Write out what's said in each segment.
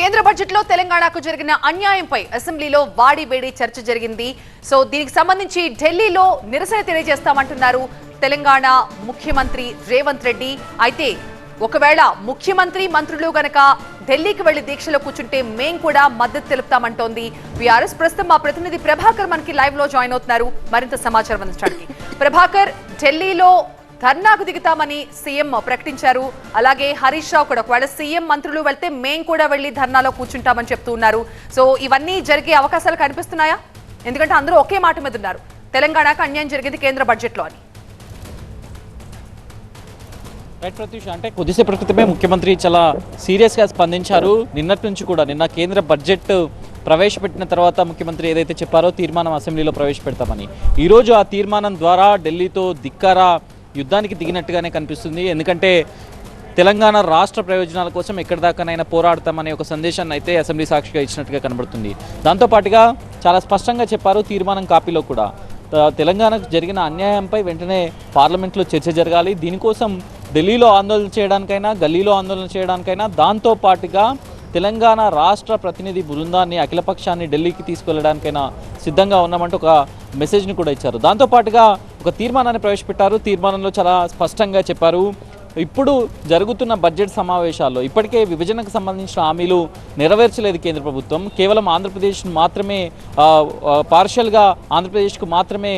కేంద్ర బడ్జెట్లో తెలంగాణకు జరిగిన అన్యాయంపై అసెంబ్లీలో వాడిబేడి చర్చ జరిగింది. సో దీనికి సంబంధించి ఢిల్లీలో నిరసన తెలియజేస్తామంటున్నారు తెలంగాణ ముఖ్యమంత్రి రేవంత్ రెడ్డి. అయితే ఒకవేళ ముఖ్యమంత్రి మంత్రులు గనక ఢిల్లీకి వెళ్ళి దీక్షలో కూర్చుంటే మేం కూడా మద్దతు తెలుపుతామంటోంది. బీఆర్ఎస్ ప్రస్తుతం మా ప్రతినిధి ప్రభాకర్ మనకి లైవ్లో జాయిన్ అవుతున్నారు. మరింత సమాచారం అందించడానికి. ప్రభాకర్ ఢిల్లీలో ధర్నాకు దిగుతామని సీఎం ప్రకటించారు. అలాగే హరీష్ రావు కూడా ఒకవేళ సీఎం మంత్రులు వెళ్తే మేం కూడా వెళ్ళి ధర్నాలో కూర్చుంటామని చెప్తూ ఉన్నారు సో ఇవన్నీ జరిగే అవకాశాలు కనిపిస్తున్నాయా? ఎందుకంటే అందరూ ఒకే మాట మీద ఉన్నారు. తెలంగాణకు అన్యాయం జరిగింది కేంద్ర బడ్జెట్లో అని. రైట్ ప్రత్యూష్ అంటే కొద్దిసేపటి క్రితమే ముఖ్యమంత్రి చాలా సీరియస్గా స్పందించారు. నిన్నటి నుంచి కూడా నిన్న కేంద్ర బడ్జెట్ ప్రవేశపెట్టిన తర్వాత ముఖ్యమంత్రి ఏదైతే చెప్పారో తీర్మానం అసెంబ్లీలో ప్రవేశపెడతామని. ఈరోజు ఆ తీర్మానం ద్వారా ఢిల్లీతో ధిక్కారా యుద్ధానికి దిగినట్టుగానే కనిపిస్తుంది. ఎందుకంటే తెలంగాణ రాష్ట్ర ప్రయోజనాల కోసం ఎక్కడిదాకానైనా పోరాడతామనే ఒక సందేశాన్ని అయితే అసెంబ్లీ సాక్షిగా ఇచ్చినట్టుగా కనబడుతుంది. దాంతోపాటుగా చాలా స్పష్టంగా చెప్పారు తీర్మానం కాపీలో కూడా. తెలంగాణకు జరిగిన అన్యాయంపై వెంటనే పార్లమెంట్లో చర్చ జరగాలి. దీనికోసం ఢిల్లీలో ఆందోళన చేయడానికైనా గల్లీలో ఆందోళన చేయడానికైనా దాంతోపాటుగా తెలంగాణ రాష్ట్ర ప్రతినిధి బృందాన్ని అఖిలపక్షాన్ని ఢిల్లీకి తీసుకెళ్ళడానికైనా సిద్ధంగా ఉన్నామంటూ ఒక మెసేజ్ని కూడా ఇచ్చారు. దాంతోపాటుగా ఒక తీర్మానాన్ని ప్రవేశపెట్టారు. తీర్మానంలో చాలా స్పష్టంగా చెప్పారు. ఇప్పుడు జరుగుతున్న బడ్జెట్ సమావేశాల్లో ఇప్పటికే విభజనకు సంబంధించిన హామీలు నెరవేర్చలేదు కేంద్ర ప్రభుత్వం. కేవలం ఆంధ్రప్రదేశ్ మాత్రమే పార్షల్గా పార్షియల్గా ఆంధ్రప్రదేశ్కు మాత్రమే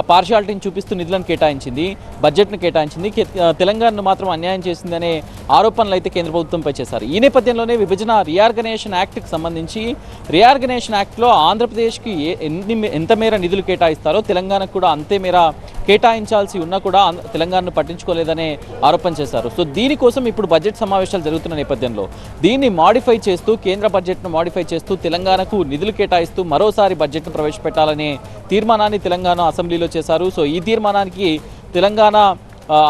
పార్షియాలిటీని చూపిస్తూ నిధులను కేటాయించింది బడ్జెట్ను కేటాయించింది. కే- తెలంగాణను మాత్రం అన్యాయం చేసిందనే ఆరోపణలు అయితే కేంద్ర ప్రభుత్వంపై చేశారు. ఈ నేపథ్యంలోనే విభజన రీఆర్గనైజేషన్ యాక్ట్కి సంబంధించి రీఆర్గనైజేషన్ యాక్ట్లో ఆంధ్రప్రదేశ్కి ఎన్ని ఎంత మేర నిధులు కేటాయిస్తారో తెలంగాణకు కూడా అంతే మేర కేటాయించాల్సి ఉన్నా కూడా తెలంగాణను పట్టించుకోలేదనే ఆరోపణ చేశారు. సో దీనికోసం ఇప్పుడు బడ్జెట్ సమావేశాలు జరుగుతున్న నేపథ్యంలో దీన్ని మాడిఫై చేస్తూ కేంద్ర బడ్జెట్ను మాడిఫై చేస్తూ తెలంగాణకు నిధులు కేటాయిస్తూ మరోసారి బడ్జెట్ను ప్రవేశపెట్టాలనే తీర్మానాన్ని తెలంగాణ అసెంబ్లీలో చేశారు. సో ఈ తీర్మానానికి తెలంగాణ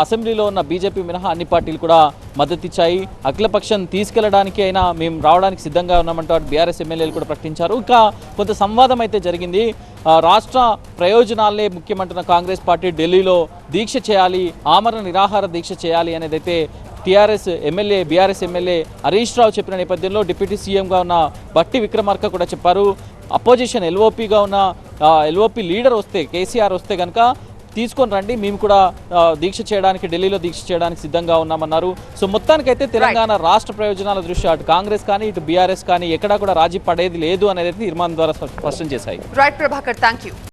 అసెంబ్లీలో ఉన్న బీజేపీ మినహా అన్ని పార్టీలు కూడా మద్దతిచ్చాయి. అఖిలపక్షం తీసుకెళ్ళడానికి అయినా మేము రావడానికి సిద్ధంగా ఉన్నామంటూ బీఆర్ఎస్ ఎమ్మెల్యేలు కూడా ప్రకటించారు. ఇంకా కొంత సంవాదం అయితే జరిగింది. రాష్ట్ర ప్రయోజనాలే ముఖ్యమంటున్న కాంగ్రెస్ పార్టీ ఢిల్లీలో దీక్ష చేయాలి ఆమరణ నిరాహార దీక్ష చేయాలి అనేది అయితే TRS MLA BRS MLA Harish Rao చెప్పిన నేపథ్యంలో డిప్యూటీ సీఎంగా ఉన్న బట్టి విక్రమార్క కూడా చెప్పారు. అపోజిషన్ ఎల్ఓపిగా ఉన్న ఎల్ఓపి లీడర్ వస్తే కేసీఆర్ వస్తే కనుక తీసుకొని రండి. మేము కూడా దీక్ష చేయడానికి ఢిల్లీలో దీక్ష చేయడానికి సిద్ధంగా ఉన్నామన్నారు. సో మొత్తానికైతే తెలంగాణ రాష్ట్ర ప్రయోజనాల దృష్ట్యా అటు కాంగ్రెస్ కానీ ఇటు బీఆర్ఎస్ కానీ ఎక్కడా కూడా రాజీ పడేది లేదు అనేది తీర్మానం ద్వారా స్పష్టం చేశాయి. Right Prabhakar thank you